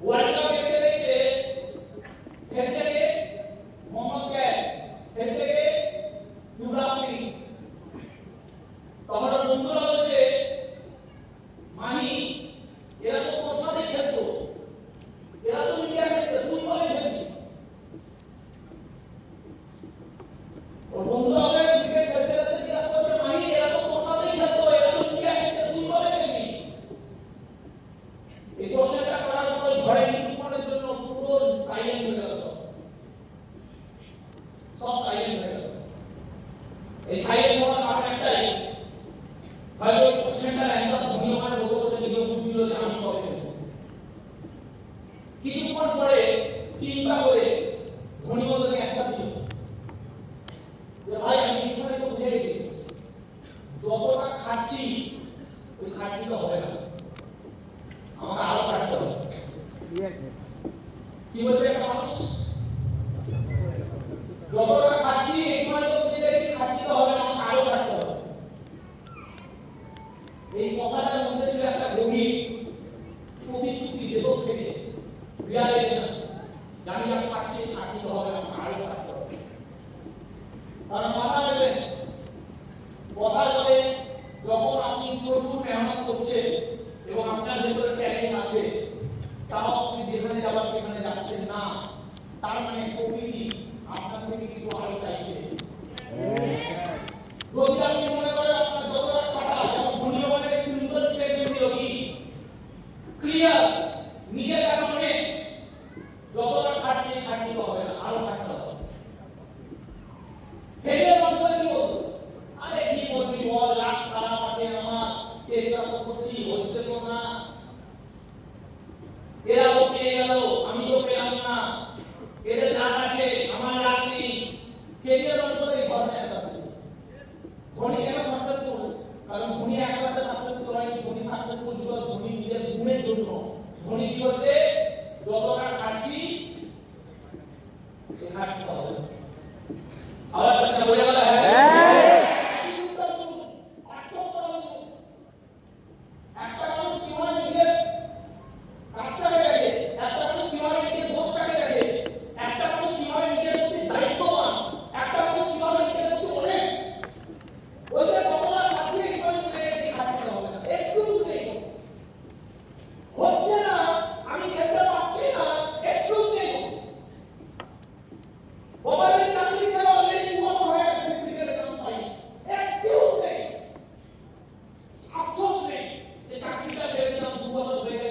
What এই silent হওয়ার কারণ একটাই। হয়তো এই কোশ্চেনটার অ্যান্সার ধোনি ওখানে বসে বসে দিল বুঝছিল যে আমি কবে কিছুক্ষণ পরে চিন্তা করে ধোনি ওদেরকে অ্যান্সার দিল। ভাই আমি এখানে তো বুঝে গেছি। যতটা খাচ্ছি ওই খাটনি তো হবে না। আমাকে আরও খাটতে হবে। কি বলছে একটা মানুষ? যতটা খাচ্ছি এখানে তো বুঝে গেছি খাটনি তো হবে না আমাকে আরও খাটতে হবে এই কথাটার মধ্যে ছিল একটা গভীর প্রতিশ্রুতি ভেতর থেকে রিয়ালাইজেশন জানি না খাচ্ছি খাটনি তো হবে না আরও খাটতে হবে। কারণ মাথা দেবেন কথা বলে যখন আপনি প্রচুর মেহনত করছেন এবং আপনার ভেতরে ট্যালেন্ট আছে, তাও আপনি যেখানে যাবার সেখানে যাচ্ছেন না। তার মানে প্রকৃতি আপনার থেকে কিছু আরও চাইছে। চেষ্টা করছি হচ্ছে তো না এরা তো পেয়ে গেল, আমি তো পেলাম না। এদের রাগ আছে, আমার রাগ নেই। কেরিয়ার এই ধরনের একটা ধনী কেন সাকসেসফুল কারণ ধনী সাকসেসফুল হয়নি। ধনী সাকসেসফুল ধনী নিজের গুণের জন্য। ধনী কি হচ্ছে যতটা খাচ্ছি খাটতে হবে। আবার গেল দু বছর হয়ে গেল